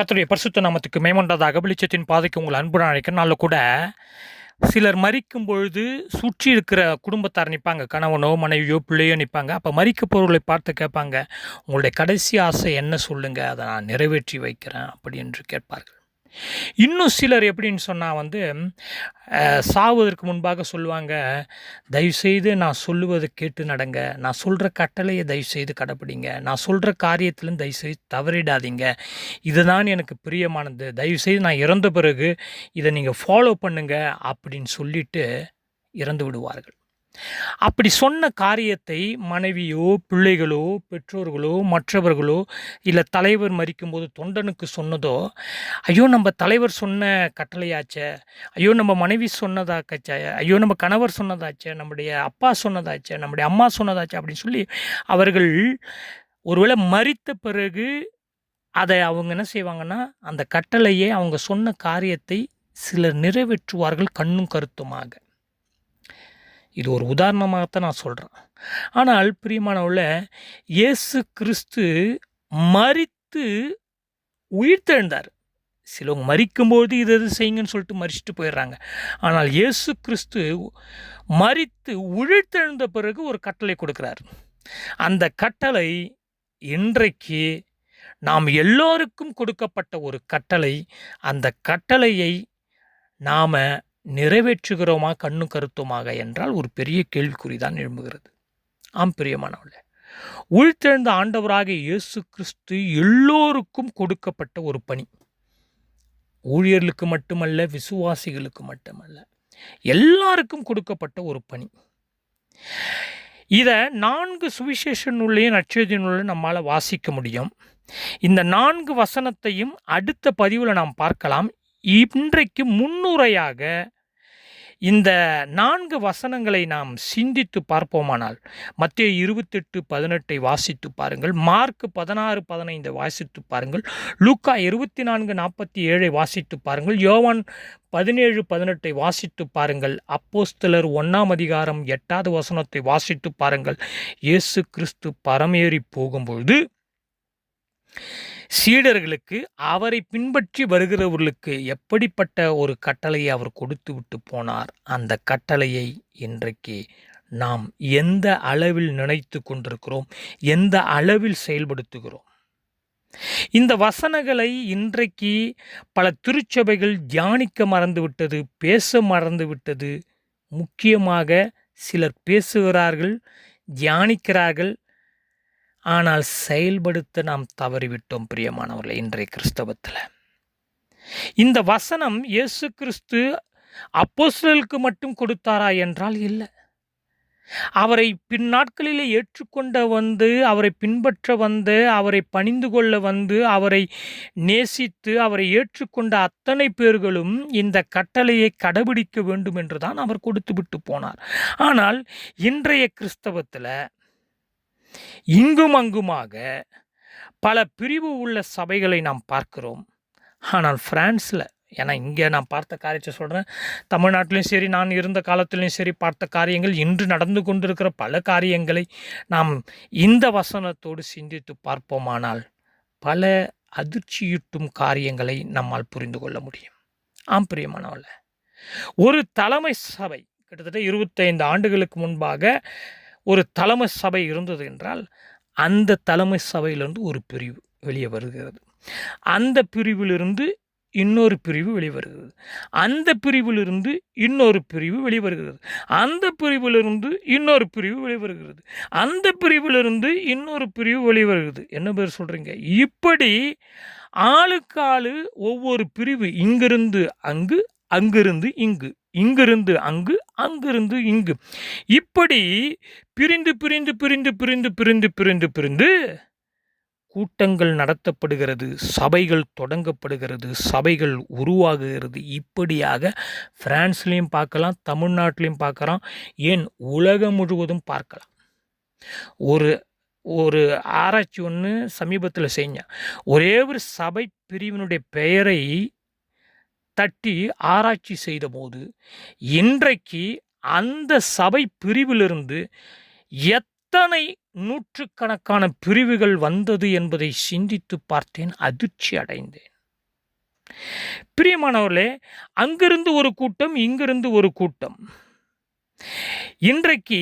கத்தருடைய பரிசுத்த நாமத்துக்கு மேம்பட்டதாக வெளிச்சத்தின் பாதைக்கு உங்கள் அன்பு அழைக்கிறனால கூட சிலர் மறிக்கும் பொழுது சுற்றி இருக்கிற குடும்பத்தார் நிற்பாங்க கணவனோ மனைவியோ பிள்ளையோ நிற்பாங்க. அப்போ மறிக்க போகிறவர்களை பார்த்து கேட்பாங்க உங்களுடைய கடைசி ஆசை என்ன சொல்லுங்கள் அதை நான் நிறைவேற்றி வைக்கிறேன் அப்படி என்று கேட்பார்கள். இன்னும் சிலர் எப்படின்னு சொன்னால் வந்து சாவதற்கு முன்பாக சொல்லுவாங்க தயவுசெய்து நான் சொல்லுவதை கேட்டு நடங்க. நான் சொல்கிற கட்டளையை தயவுசெய்து கடைப்பிடிங்க. நான் சொல்கிற காரியத்திலும் தயவுசெய்து தவறிடாதீங்க. இதுதான் எனக்கு பிரியமானது. தயவுசெய்து நான் இறந்த பிறகு இதை நீங்கள் ஃபாலோ பண்ணுங்க அப்படின்னு சொல்லிட்டு இறந்து விடுவார்கள். அப்படி சொன்ன காரியத்தை மனைவியோ பிள்ளைகளோ பெற்றோர்களோ மற்றவர்களோ இல்லை தலைவர் மறிக்கும்போது தொண்டனுக்கு சொன்னதோ ஐயோ நம்ம தலைவர் சொன்ன கட்டளையாச்சே ஐயோ நம்ம மனைவி சொன்னதாக்கச்சே ஐயோ நம்ம கணவர் சொன்னதாச்சே நம்முடைய அப்பா சொன்னதாச்சே நம்முடைய அம்மா சொன்னதாச்சே அப்படின்னு சொல்லி அவர்கள் ஒருவேளை மறித்த பிறகு அதை அவங்க என்ன செய்வாங்கன்னா அந்த கட்டளையே அவங்க சொன்ன காரியத்தை சிலர் நிறைவேற்றுவார்கள் கண்ணும் கருத்துமாக. இது ஒரு உதாரணமாகத்தான் நான் சொல்கிறேன் ஆனால் பிரியமானவுள்ள இயேசு கிறிஸ்து மறித்து உயிர்த்தெழுந்தார். சிலவங்க மறிக்கும்போது இது எது செய்யுங்கன்னு சொல்லிட்டு மறிச்சிட்டு போயிடுறாங்க. ஆனால் இயேசு கிறிஸ்து மறித்து உயிர்த்தெழுந்த பிறகு ஒரு கட்டளை கொடுக்குறார். அந்த கட்டளை இன்றைக்கு நாம் எல்லோருக்கும் கொடுக்கப்பட்ட ஒரு கட்டளை. அந்த கட்டளையை நாம் நிறைவேற்றுகிறோமா கண்ணு கருத்துமாக என்றால் ஒரு பெரிய கேள்விக்குறி தான் எழும்புகிறது. ஆம் பிரியமானவர்களே உள்தெழுந்த ஆண்டவராக இயேசு கிறிஸ்து எல்லோருக்கும் கொடுக்கப்பட்ட ஒரு பணி. ஊழியர்களுக்கு மட்டுமல்ல விசுவாசிகளுக்கு மட்டுமல்ல எல்லாருக்கும் கொடுக்கப்பட்ட ஒரு பணி. இதை நான்கு சுவிசேஷ நூல்லையும் நூலையும் நம்மால் வாசிக்க முடியும். இந்த நான்கு வசனத்தையும் அடுத்த பதிவில் நாம் பார்க்கலாம். இன்றைக்கு முன்னுரையாக இந்த நான்கு வசனங்களை நாம் சிந்தித்து பார்ப்போமானால் மத்திய இருபத்தெட்டு பதினெட்டை வாசித்து பாருங்கள் மார்க் பதினாறு பதினைந்து வாசித்து பாருங்கள் லூக்கா இருபத்தி நான்கு நாற்பத்தி ஏழை வாசித்து பாருங்கள் யோவான் பதினேழு பதினெட்டை வாசித்து பாருங்கள் அப்போஸ்தலர் ஒன்றாம் அதிகாரம் எட்டாவது வசனத்தை வாசித்து பாருங்கள். இயேசு கிறிஸ்து பரமேறி போகும்பொழுது சீடர்களுக்கு அவரை பின்பற்றி வருகிறவர்களுக்கு எப்படிப்பட்ட ஒரு கட்டளையை அவர் கொடுத்து விட்டு போனார்? அந்த கட்டளையை இன்றைக்கு நாம் எந்த அளவில் நினைத்து கொண்டிருக்கிறோம்? எந்த அளவில் செயல்படுத்துகிறோம்? இந்த வசனங்களை இன்றைக்கு பல திருச்சபைகள் தியானிக்க மறந்துவிட்டது பேச மறந்துவிட்டது. முக்கியமாக சிலர் பேசுகிறார்கள் தியானிக்கிறார்கள் ஆனால் செயல்படுத்த நாம் தவறிவிட்டோம் பிரியமானவர்களை இன்றைய கிறிஸ்தவத்தில். இந்த வசனம் இயேசு கிறிஸ்து அப்போஸ்தலர்களுக்கு மட்டும் கொடுத்தாரா என்றால் இல்லை. அவரை பின்னாட்களிலே ஏற்றுக்கொண்ட வந்து அவரை பின்பற்ற வந்து அவரை பணிந்து கொள்ள வந்து அவரை நேசித்து அவரை ஏற்றுக்கொண்ட அத்தனை பேர்களும் இந்த கட்டளையை கடைபிடிக்க வேண்டும் என்று தான் அவர் கொடுத்து விட்டு போனார். ஆனால் இன்றைய கிறிஸ்தவத்தில் இங்கும் அங்குமாக பல பிரிவு உள்ள சபைகளை நாம் பார்க்கிறோம். ஆனால் ஃப்ரான்ஸில் ஏன்னா இங்கே நான் பார்த்த காரியத்தை சொல்கிறேன் தமிழ்நாட்டிலையும் சரி நான் இருந்த காலத்திலையும் சரி பார்த்த காரியங்கள் இன்று நடந்து கொண்டிருக்கிற பல காரியங்களை நாம் இந்த வசனத்தோடு சிந்தித்து பார்ப்போமானால் பல அதிர்ச்சியூட்டும் காரியங்களை நம்மால் புரிந்து கொள்ள முடியும். ஆம் பிரியமானவல்ல ஒரு தலைமை சபை கிட்டத்தட்ட இருபத்தைந்து ஆண்டுகளுக்கு முன்பாக ஒரு தலைமை சபை இருந்தது என்றால் அந்த தலைமை சபையிலிருந்து ஒரு பிரிவு வெளியே வருகிறது. அந்த பிரிவிலிருந்து இன்னொரு பிரிவு வெளிவருகிறது அந்த பிரிவிலிருந்து இன்னொரு பிரிவு வெளிவருகிறது அந்த பிரிவிலிருந்து இன்னொரு பிரிவு வெளிவருகிறது அந்த பிரிவிலிருந்து இன்னொரு பிரிவு வெளிவருகிறது என்ன பேர் சொல்கிறீங்க இப்படி ஆளுக்கு ஆள் ஒவ்வொரு பிரிவு இங்கிருந்து அங்கு அங்கிருந்து இங்கு. இங்கிருந்து அங்கு அங்கிருந்து இங்கு. இப்படி பிரிந்து பிரிந்து பிரிந்து பிரிந்து பிரிந்து பிரிந்து பிரிந்து கூட்டங்கள் நடத்தப்படுகிறது சபைகள் தொடங்கப்படுகிறது சபைகள் உருவாகுகிறது இப்படியாக பிரான்ஸ்லேயும் பார்க்கலாம் தமிழ்நாட்டிலையும் பார்க்கலாம் ஏன் உலகம் முழுவதும் பார்க்கலாம். ஒரு ஒரு ஆராய்ச்சி ஒன்று சமீபத்தில் செஞ்சேன். ஒரே ஒரு சபை பிரிவினுடைய பெயரை தட்டி ஆராய்ச்சி செய்தபோது இன்றைக்கு அந்த சபை பிரிவிலிருந்து எத்தனை நூற்றுக்கணக்கான பிரிவுகள் வந்தது என்பதை சிந்தித்து பார்த்தேன் அதிர்ச்சி அடைந்தேன். பிரியமானவர்களே அங்கிருந்து ஒரு கூட்டம் இங்கிருந்து ஒரு கூட்டம். இன்றைக்கு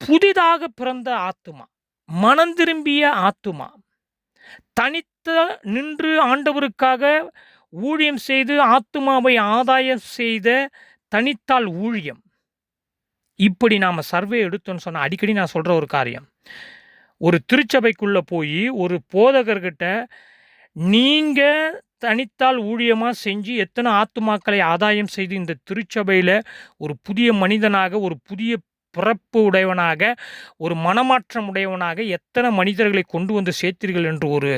புதிதாக பிறந்த ஆத்துமா மனம் திரும்பிய ஆத்துமா தனித்த நின்று ஆண்டவருக்காக ஊழியம் செய்து ஆத்துமாவை ஆதாயம் செய்த தனித்தால் ஊழியம். இப்படி நாம் சர்வே எடுத்தோன்னு சொன்னால் அடிக்கடி நான் சொல்கிற ஒரு காரியம். ஒரு திருச்சபைக்குள்ளே போய் ஒரு போதகர்கிட்ட நீங்கள் தனித்தால் ஊழியமாக செஞ்சு எத்தனை ஆத்துமாக்களை ஆதாயம் செய்து இந்த திருச்சபையில் ஒரு புதிய மனிதனாக ஒரு புதிய பிறப்பு உடையவனாக ஒரு மனமாற்றம் உடையவனாக எத்தனை மனிதர்களை கொண்டு வந்து சேர்த்தீர்கள் என்று ஒரு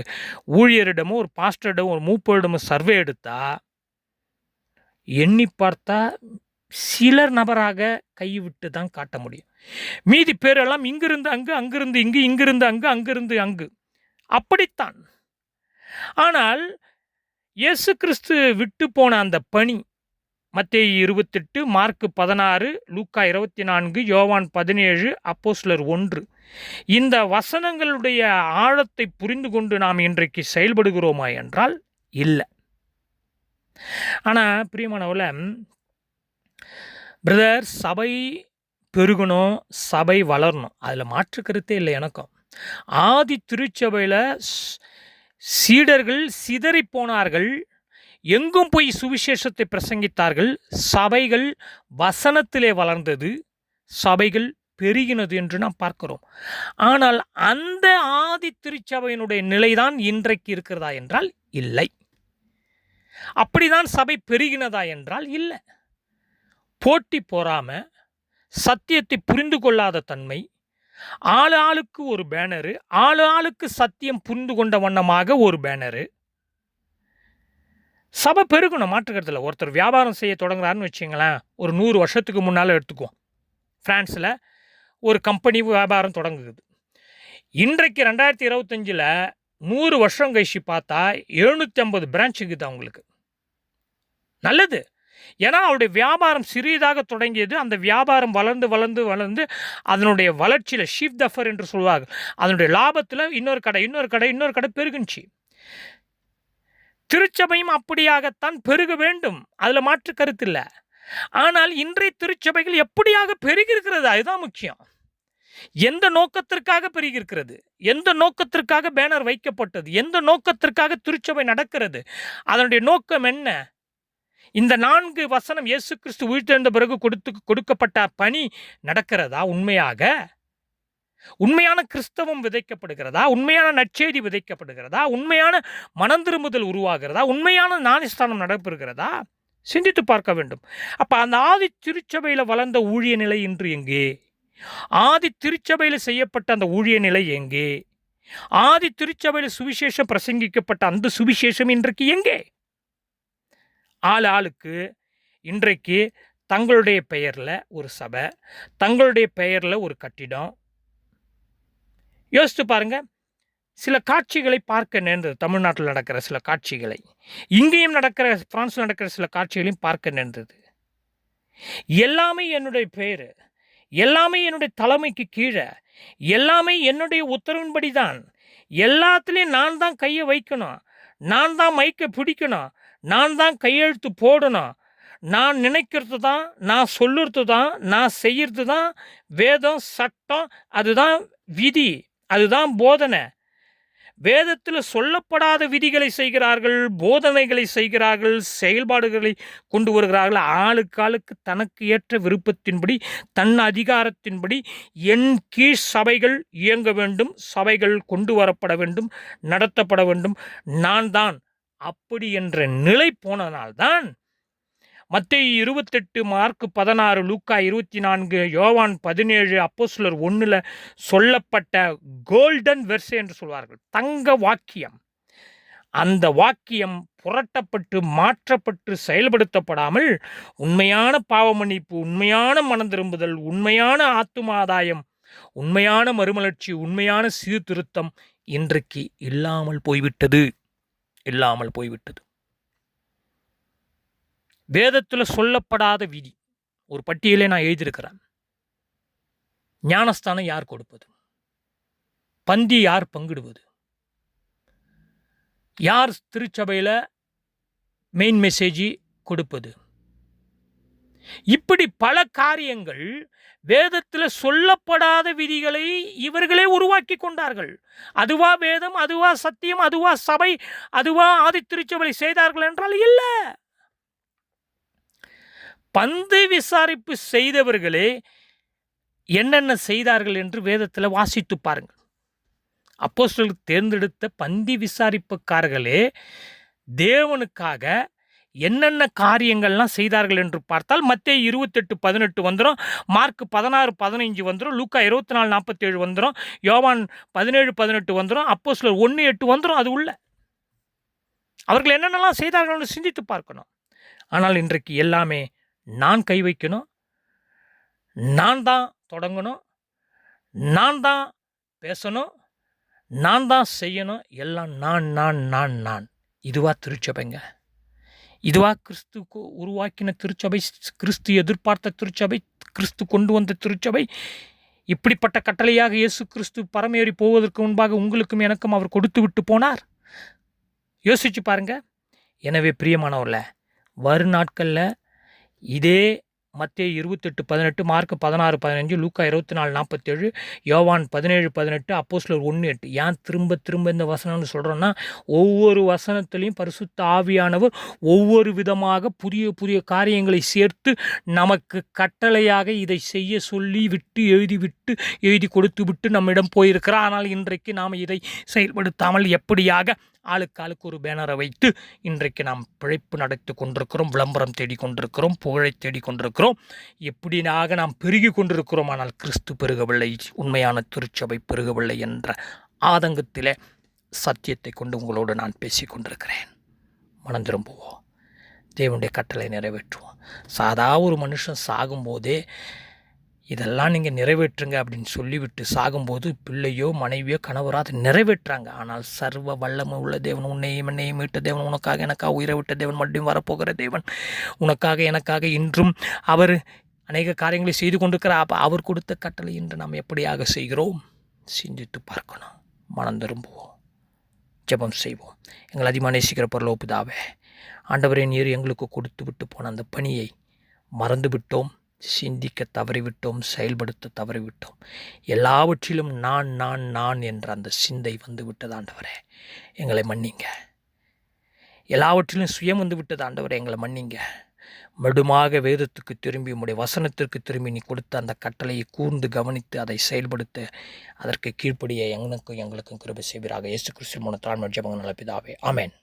ஊழியரிடமோ ஒரு பாஸ்டரிடமோ ஒரு மூப்பரிடமோ சர்வே எடுத்தா எண்ணி பார்த்தா சிலர் நபராக கைவிட்டு தான் காட்ட முடியும். மீதி பேரெல்லாம் இங்கிருந்து அங்கு அங்கிருந்து இங்கு இங்கிருந்து அங்கு அங்கிருந்து அங்கு. அப்படித்தான். ஆனால் இயேசு கிறிஸ்து விட்டு போன அந்த பணி மத்திய இருபத்தெட்டு மார்க்கு பதினாறு லூக்கா இருபத்தி நான்கு யோவான் பதினேழு அப்போஸ்லர் ஒன்று. இந்த வசனங்களுடைய ஆழத்தை புரிந்து கொண்டு நாம் இன்றைக்கு செயல்படுகிறோமா என்றால் இல்லை. ஆனால் பிரியமானவில் பிரதர் சபை பெருகணும் சபை வளரணும். அதில் மாற்று கருத்தே இல்லை எனக்கும். ஆதி திருச்சபையில் சீடர்கள் சிதறி போனார்கள் எங்கும் போய் சுவிசேஷத்தை பிரசங்கித்தார்கள். சபைகள் வசனத்திலே வளர்ந்தது. சபைகள் பெருகினது என்று நாம் பார்க்கிறோம். ஆனால் அந்த ஆதி திருச்சபையினுடைய நிலைதான் இன்றைக்கு இருக்கிறதா என்றால் இல்லை. அப்படிதான் சபை பெருகினதா என்றால் இல்லை. போட்டி போறாம சத்தியத்தை புரிந்து கொள்ளாத தன்மை ஆளு ஆளுக்கு ஒரு பேனரு ஆளு ஆளுக்கு சத்தியம் புரிந்து கொண்ட வண்ணமாக ஒரு பேனரு சபை பெருகணும் மாற்றுக்கிறதுல ஒருத்தர் வியாபாரம் செய்ய தொடங்குறாருன்னு வச்சுங்களேன் ஒரு நூறு வருஷத்துக்கு முன்னால் எடுத்துக்குவோம். ஃப்ரான்ஸில் ஒரு கம்பெனி வியாபாரம் தொடங்குது. இன்றைக்கு ரெண்டாயிரத்தி இருபத்தஞ்சில் நூறு வருஷம் கழிச்சு பார்த்தா எழுநூற்றி ஐம்பது பிரான்ச் இருக்குது அவங்களுக்கு. நல்லது. ஏன்னா அவருடைய வியாபாரம் சிறியதாக தொடங்கியது. அந்த வியாபாரம் வளர்ந்து வளர்ந்து வளர்ந்து அதனுடைய வளர்ச்சியில் ஷீப் தஃபர் என்று சொல்லுவாங்க. அதனுடைய லாபத்தில் இன்னொரு கடை இன்னொரு கடை இன்னொரு கடை பெருகுனுச்சு. திருச்சபையும் அப்படியாகத்தான் பெருக வேண்டும். அதில் மாற்று கருத்து இல்லை. ஆனால் இன்றைய திருச்சபைகள் எப்படியாக பெருகிருக்கிறது அதுதான் முக்கியம். எந்த நோக்கத்திற்காக பெருகிருக்கிறது எந்த நோக்கத்திற்காக பேனர் வைக்கப்பட்டது? எந்த நோக்கத்திற்காக திருச்சபை நடக்கிறது? அதனுடைய நோக்கம் என்ன? இந்த நான்கு வசனம் இயேசு கிறிஸ்து உயிர்த்தெழுந்த பிறகு கொடுத்து கொடுக்கப்பட்ட பணி நடக்கிறதா உண்மையாக? உண்மையான கிறிஸ்தவம் விதைக்கப்படுகிறதா? உண்மையான நற்செய்தி விதைக்கப்படுகிறதா? உண்மையான மனந்திரும்புதல் உருவாகிறதா? உண்மையான ஞானஸ்தானம் நடைபெறுகிறதா சிந்தித்து பார்க்க வேண்டும். அப்போ அந்த ஆதி திருச்சபையில் வளர்ந்த ஊழிய நிலை இன்று எங்கே? ஆதி திருச்சபையில் செய்யப்பட்ட அந்த ஊழிய நிலை எங்கே? ஆதி திருச்சபையில் சுவிசேஷம் பிரசங்கிக்கப்பட்ட அந்த சுவிசேஷம் இன்றைக்கு எங்கே? ஆள் ஆளுக்கு இன்றைக்கு தங்களுடைய பெயரில் ஒரு சபை தங்களுடைய பெயரில் ஒரு கட்டிடம் யோசித்து பாருங்க. சில காட்சிகளை பார்க்க நேர்ந்தது. தமிழ்நாட்டில் நடக்கிற சில காட்சிகளை. இங்கேயும் நடக்கிற பிரான்ஸில் நடக்கிற சில காட்சிகளையும் பார்க்க நேர்ந்தது. எல்லாமே என்னுடைய பெயர் எல்லாமே என்னுடைய தலைமைக்கு கீழே. எல்லாமே என்னுடைய உத்தரவின்படி தான் எல்லாத்துலேயும் நான் தான் கையை வைக்கணும். நான் தான் மைக்கை பிடிக்கணும். நான் தான் கையெழுத்து போடணும். நான் நினைக்கிறது தான் நான் சொல்லுறது தான் நான் செய்கிறது தான் வேதம் சட்டம் அதுதான் விதி. அதுதான் போதனை. வேதத்தில் சொல்லப்படாத விதிகளை செய்கிறார்கள் போதனைகளை செய்கிறார்கள் செயல்பாடுகளை கொண்டு வருகிறார்கள். ஆளுக்கு ஆளுக்கு தனக்கு ஏற்ற விருப்பத்தின்படி தன் அதிகாரத்தின்படி என் கீழ் சபைகள் இயங்க வேண்டும் சபைகள் கொண்டு வரப்பட வேண்டும் நடத்தப்பட வேண்டும். நான் தான் அப்படி என்ற நிலை போனதால்தான் மத்திய இருபத்தெட்டு மார்க் பதினாறு லூக்கா இருபத்தி நான்கு யோவான் பதினேழு அப்போஸ்லர் ஒன்றில் சொல்லப்பட்ட கோல்டன் வெர்ஸ் என்று சொல்வார்கள். தங்க வாக்கியம். அந்த வாக்கியம் புரட்டப்பட்டு மாற்றப்பட்டு செயல்படுத்தப்படாமல் உண்மையான பாவமன்னிப்பு உண்மையான மனந்திரும்புதல் உண்மையான ஆத்துமாதாயம் உண்மையான மறுமலர்ச்சி உண்மையான சீர்திருத்தம் இன்றைக்கு இல்லாமல் போய்விட்டது. இல்லாமல் போய்விட்டது. வேதத்தில் சொல்லப்படாத விதி. ஒரு பட்டியலே நான் எழுதியிருக்கிறேன். ஞானஸ்தானம் யார் கொடுப்பது? பந்தி யார் பங்கிடுவது? யார் திருச்சபையில் மெயின் மெசேஜ் கொடுப்பது? இப்படி பல காரியங்கள் வேதத்தில் சொல்லப்படாத விதிகளை இவர்களே உருவாக்கி கொண்டார்கள். அதுவா வேதம் அதுவா சத்தியம் அதுவா சபை அதுவா ஆதி திருச்சபை செய்தார்கள் என்றால் இல்லை. பந்து விசாரிப்பு செய்தவர்களே என்னென்ன செய்தார்கள் என்று வேதத்தில் வாசித்து பாருங்கள். அப்போஸ்டல் தேர்ந்தெடுத்த பந்தி விசாரிப்புக்காரர்களே தேவனுக்காக என்னென்ன காரியங்கள்லாம் செய்தார்கள் என்று பார்த்தால் மத்திய இருபத்தெட்டு பதினெட்டு வந்துடும் மார்க் பதினாறு பதினைஞ்சு வந்துடும் லூக்கா இருபத்தி நாலு நாற்பத்தேழு வந்துடும் யோவான் பதினேழு பதினெட்டு வந்துடும் அப்போ சிலர் ஒன்று எட்டு வந்துடும் அது உள்ள. அவர்கள் என்னென்னலாம் செய்தார்கள்னு சிந்தித்து பார்க்கணும். ஆனால் இன்றைக்கு எல்லாமே நான் கை வைக்கணும். நான் தான் தொடங்கணும். நான் தான் பேசணும். நான் தான் செய்யணும். எல்லாம் நான் நான் நான் நான். இதுவாக திருச்சபைங்க. இதுவாக கிறிஸ்துக்கு உருவாக்கின திருச்சபை கிறிஸ்து எதிர்பார்த்த திருச்சபை கிறிஸ்து கொண்டு வந்த திருச்சபை. இப்படிப்பட்ட கட்டளையாக இயேசு கிறிஸ்து பரமேறி போவதற்கு முன்பாக உங்களுக்கும் எனக்கும் அவர் கொடுத்து விட்டு போனார். யோசிச்சு பாருங்க. எனவே பிரியமானவர்ல வரும் நாட்களில் இதே மத்திய இருபத்தெட்டு பதினெட்டு மார்க் பதினாறு பதினஞ்சு லூக்கா இருபத்தி நாலு நாற்பத்தேழு யோவான் பதினேழு பதினெட்டு அப்போஸ்லர் ஒன்று எட்டு. ஏன் திரும்ப திரும்ப இந்த வசனம்னு சொல்கிறோன்னா ஒவ்வொரு வசனத்துலேயும் பரிசுத்த ஆவியானவர் ஒவ்வொரு விதமாக புதிய புதிய காரியங்களை சேர்த்து நமக்கு கட்டளையாக இதை செய்ய சொல்லி விட்டு எழுதி விட்டு எழுதி கொடுத்து விட்டு நம்மிடம் போயிருக்கிறார். ஆனால் இன்றைக்கு நாம் இதை செயல்படுத்தாமல் எப்படியாக ஆளுக்கு ஆளுக்கு ஒரு பேனரை வைத்து இன்றைக்கு நாம் பிழைப்பு நடத்தி கொண்டிருக்கிறோம் விளம்பரம் தேடிக் கொண்டிருக்கிறோம் புகழை தேடிக் கொண்டிருக்கிறோம். எப்படியாக நாம் பெருகி கொண்டிருக்கிறோம்? ஆனால் கிறிஸ்து பெருகவில்லை உண்மையான திருச்சபை பெருகவில்லை என்ற ஆதங்கத்தில் சத்தியத்தை கொண்டு உங்களோடு நான் பேசி கொண்டிருக்கிறேன். மனம் திரும்புவோம். தேவனுடைய கட்டளை நிறைவேற்றுவோம். சாதா ஒரு மனுஷன் சாகும்போதே இதெல்லாம் நீங்கள் நிறைவேற்றுங்க அப்படின்னு சொல்லிவிட்டு சாகும்போது பிள்ளையோ மனைவியோ கணவரோ அதை நிறைவேற்றாங்க. ஆனால் சர்வ வல்லமை உள்ள தேவன் உன்னையும் என்னையும் மீட்ட தேவன். உனக்காக எனக்காக உயிரை விட்ட தேவன். மறுபடியும் வரப்போகிற தேவன். உனக்காக எனக்காக இன்றும் அவர் அநேக காரியங்களை செய்து கொண்டிருக்கிறார் அப்போ அவர் கொடுத்த கட்டளை இன்று நாம் எப்படியாக செய்கிறோம்? சிந்தித்து பார்க்கணும். மனம் திரும்புவோம். ஜெபம் செய்வோம். எங்கள் அதிகமாக நேசிக்கிற பொருளோ ஆண்டவரே நீர் எங்களுக்கு கொடுத்து விட்டு போன அந்த பணியை மறந்து விட்டோம் சிந்திக்க தவறிவிட்டோம் செயல்படுத்த தவறிவிட்டோம். எல்லாவற்றிலும் நான் நான் நான் என்ற அந்த சிந்தை வந்து விட்டது ஆண்டவரே. எங்களை மன்னிங்க. எல்லாவற்றிலும் சுயம் வந்து விட்டது ஆண்டவரே எங்களை மன்னிங்க. மடுமாக வேதத்துக்கு திரும்பி உம்முடைய வசனத்திற்கு திரும்பி நீ கொடுத்த அந்த கட்டளையை கூர்ந்து கவனித்து அதை செயல்படுத்த அதற்கு கீழ்ப்படிய எங்களுக்கும் எங்களுக்கும் கிருபை செய்வீராக. இயேசு கிறிஸ்து மூணு தாழ்மை ஜபங்க நலப்பிதாவே ஆமேன்.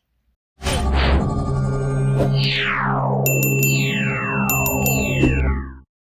Yeah.